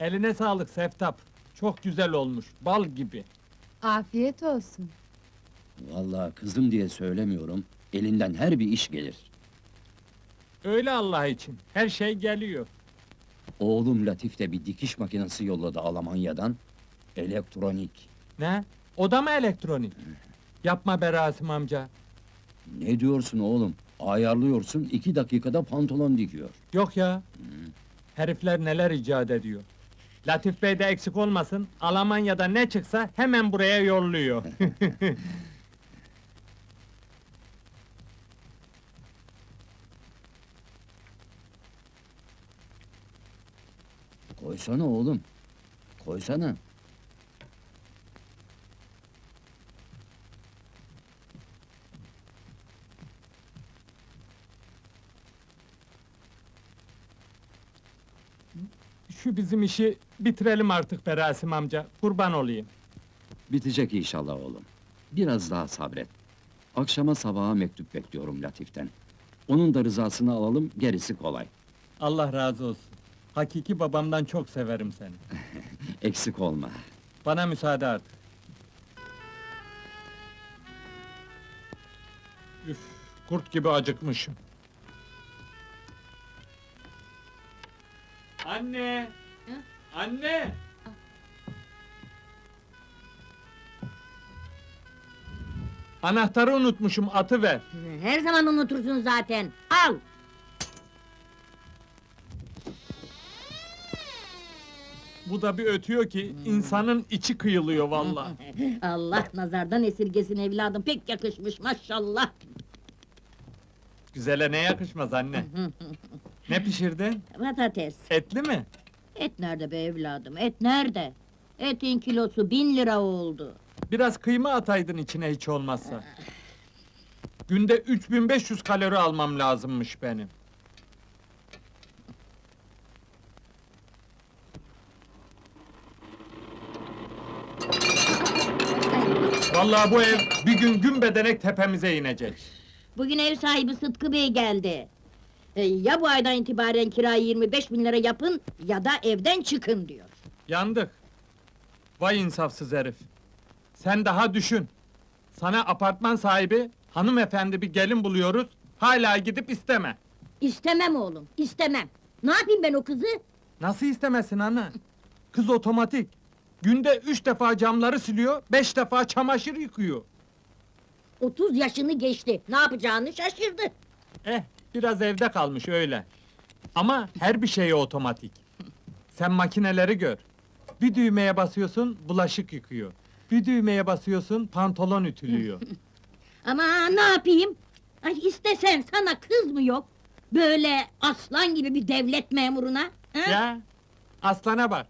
Eline sağlık Seftap. Çok güzel olmuş, bal gibi. Afiyet olsun. Vallahi kızım diye söylemiyorum. Elinden her bir iş gelir. Öyle Allah için, her şey geliyor. Oğlum Latif de bir dikiş makinesi yolladı Almanya'dan. Elektronik. Ne? O da mı elektronik? Yapma be Rasim amca. Ne diyorsun oğlum? Ayarlıyorsun, iki dakikada pantolon dikiyor. Yok ya. Herifler neler icat ediyor. Latif Bey de eksik olmasın, Almanya'da ne çıksa hemen buraya yolluyor. Koysana oğlum. Koysana. Şu bizim işi bitirelim artık be Rasim amca, kurban olayım. Bitecek inşallah oğlum. Biraz daha sabret. Akşama sabaha mektup bekliyorum Latif'ten. Onun da rızasını alalım, gerisi kolay. Allah razı olsun. Hakiki babamdan çok severim seni. Eksik olma. Bana müsaade artık. Üf, kurt gibi acıkmışım. Anne! Anne! Anahtarı unutmuşum, atı ver. Her zaman unutursun zaten. Al! Bu da bir ötüyor ki insanın içi kıyılıyor vallahi. Allah nazardan esirgesin evladım, pek yakışmış maşallah. Güzele ne yakışmaz anne. Ne pişirdin? Patates. Etli mi? Et nerede be evladım, et nerede? Etin kilosu bin lira oldu. Biraz kıyma ataydın içine hiç olmazsa. Günde 3500 kalori almam lazımmış benim. Vallahi bu ev bir gün gün bedenek tepemize inecek. Bugün ev sahibi Sıtkı Bey geldi. E, ya bu aydan itibaren kirayı 25 bin lira yapın, ya da evden çıkın diyor. Yandık. Vay insafsız herif. Sen daha düşün. Sana apartman sahibi, hanımefendi bir gelin buluyoruz, hala gidip isteme. İstemem oğlum, istemem. Ne yapayım ben o kızı? Nasıl istemesin ana? Kız otomatik. Günde üç defa camları siliyor, beş defa çamaşır yıkıyor. 30 yaşını geçti, ne yapacağını şaşırdı. Eh, biraz evde kalmış öyle. Ama her bir şeye otomatik. Sen makineleri gör. Bir düğmeye basıyorsun, bulaşık yıkıyor. Bir düğmeye basıyorsun, pantolon ütülüyor. Ama ne yapayım? Ay istesen sana kız mı yok? Böyle aslan gibi bir devlet memuruna. ha? ya, aslana bak.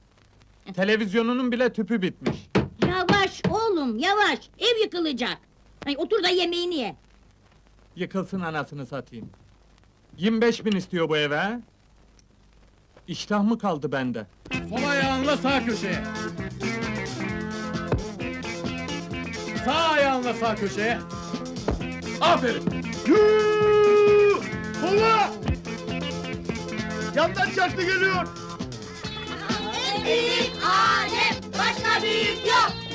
Televizyonunun bile tüpü bitmiş. Yavaş oğlum, yavaş. Ev yıkılacak. Ay otur da yemeğini ye. Yıkılsın anasını satayım. 25 bin istiyor bu eve? İştah mı kaldı bende? Sol ayağınla sağ köşeye. Sağ ayağınla sağ köşeye. Aferin. Yuu! Kola! Yandan çaktı geliyor. En büyük alem, başka büyük yok.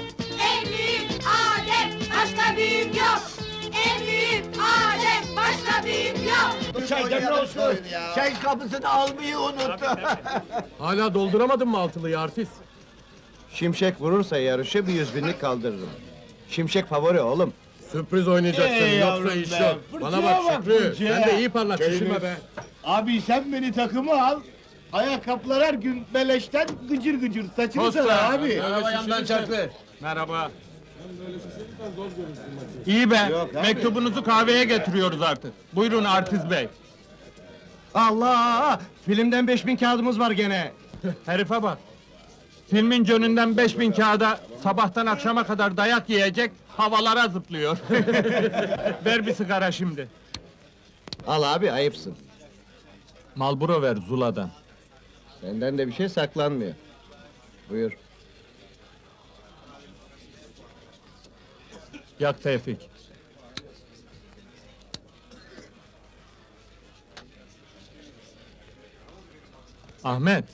Çay demli olsun. Çay kapısını almayı unuttu. Hala dolduramadın mı altılıyı artist? Şimşek vurursa yarışı bir yüz binlik kaldırırım. Şimşek favori oğlum. Sürpriz oynayacaksın Ey yoksa yavrum iş be, yok. Bana fırçaya bak bak, Şükrü, fırçaya. sen de iyi parlat, şişirme be. Abi sen beni takıma al. Ayakkabılar her gün beleşten gıcır gıcır saçını Posta. sana abi. Merhaba yandan çaktı. Merhaba. İyi be, mektubunuzu kahveye getiriyoruz artık. Buyurun artist bey. Allah! Filmden 5000 kağıdımız var gene. Herife bak. Filmin cönünden 5000 kağıda sabahtan akşama kadar dayak yiyecek, havalara zıplıyor. Ver bir sigara şimdi. Al abi ayıpsın. Malburo ver Zula'dan. Senden de bir şey saklanmıyor. Buyur. Yak Tevfik. Ahmet,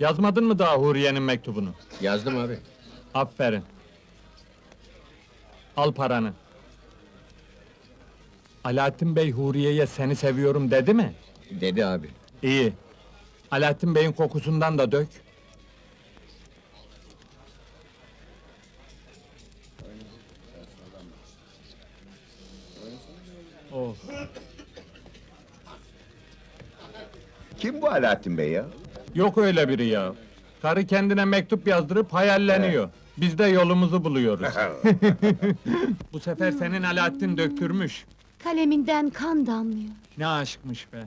Yazmadın mı daha Huriye'nin mektubunu? Yazdım abi. Aferin. Al paranı. Alaaddin Bey Huriye'ye seni seviyorum dedi mi? Dedi abi. İyi. Alaaddin Bey'in kokusundan da dök. Oh. Kim bu Alaaddin Bey ya? Yok öyle biri ya. Karı kendine mektup yazdırıp hayalleniyor. Biz de yolumuzu buluyoruz. Bu sefer senin Alaaddin döktürmüş. Kaleminden kan damlıyor. Ne aşkmış be.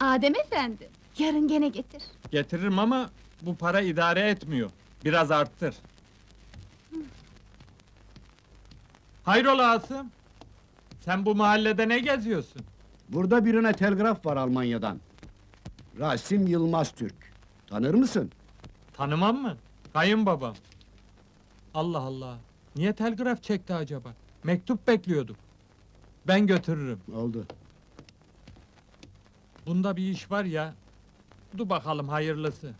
Adem efendi, yarın gene getir. Getiririm ama bu para idare etmiyor. Biraz arttır. Hayrola Asım? Sen bu mahallede ne geziyorsun? Burada birine telgraf var Almanya'dan. Rasim Yılmaz Türk. Tanır mısın? Tanımam mı? Kayınbabam. Allah Allah. Niye telgraf çekti acaba? Mektup bekliyorduk. Ben götürürüm. Oldu. Bunda bir iş var ya. Dur bakalım hayırlısı.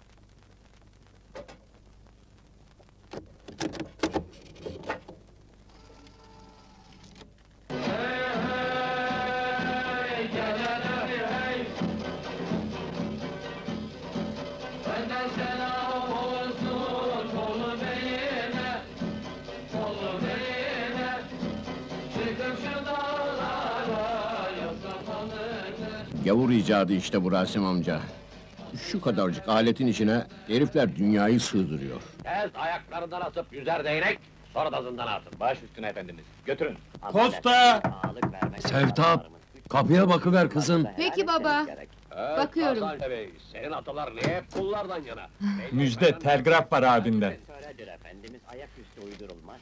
Gavur icadı işte bu Rasim amca. Şu kadarcık aletin içine herifler dünyayı sığdırıyor. Tez ayaklarından atıp yüzer değnek, sonra da zindana atın. Baş üstüne efendimiz. Götürün. Vermek Sevtap, kapıya bakıver kızım. Peki baba. Evet, Bakıyorum. Hasan Bey, senin atalar niye hep kullardan yana? Müjde, telgraf var abinden. Söyledir efendimiz, ayaküstü uydurulmaz.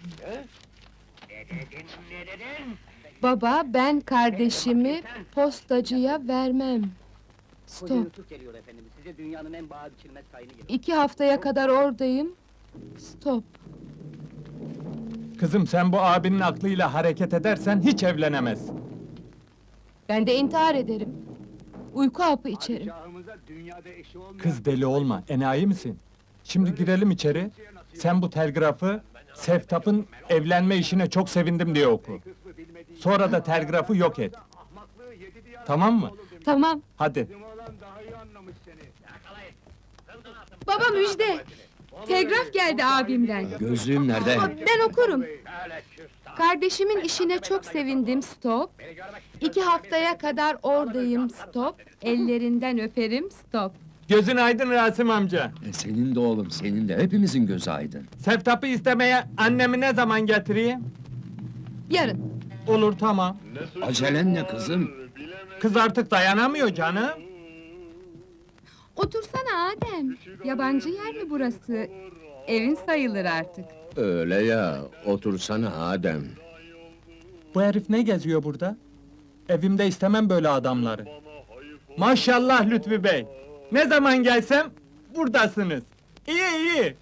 Baba, ben kardeşimi postacıya vermem. Stop. Geliyor size dünyanın en biçilmez. İki haftaya kadar oradayım. Stop. Kızım sen bu abinin aklıyla hareket edersen hiç evlenemezsin. Ben de intihar ederim. Uyku hapı içerim. Kız deli olma, enayi misin? Şimdi girelim içeri, sen bu telgrafı, Seftap'ın evlenme işine çok sevindim diye oku. Sonra da telgrafı yok et. Tamam mı? Tamam. Hadi. Baba müjde. Telgraf geldi abimden. Gözlüğüm nerede? Ben okurum. Kardeşimin işine çok sevindim. Stop. İki haftaya kadar oradayım. Stop. Ellerinden öperim. Stop. Gözün aydın Rasim amca. E, senin de oğlum, senin de. Hepimizin gözü aydın. Seftap'ı istemeye annemi ne zaman getireyim? Yarın. Olur tamam. Acelen ne kızım? Kız artık dayanamıyor canım. Otursana Adem. Yabancı yer mi burası? Evin sayılır artık. Öyle ya, otursana Adem. Bu herif ne geziyor burada? Evimde istemem böyle adamları. Maşallah Lütfü Bey. Ne zaman gelsem buradasınız. İyi iyi.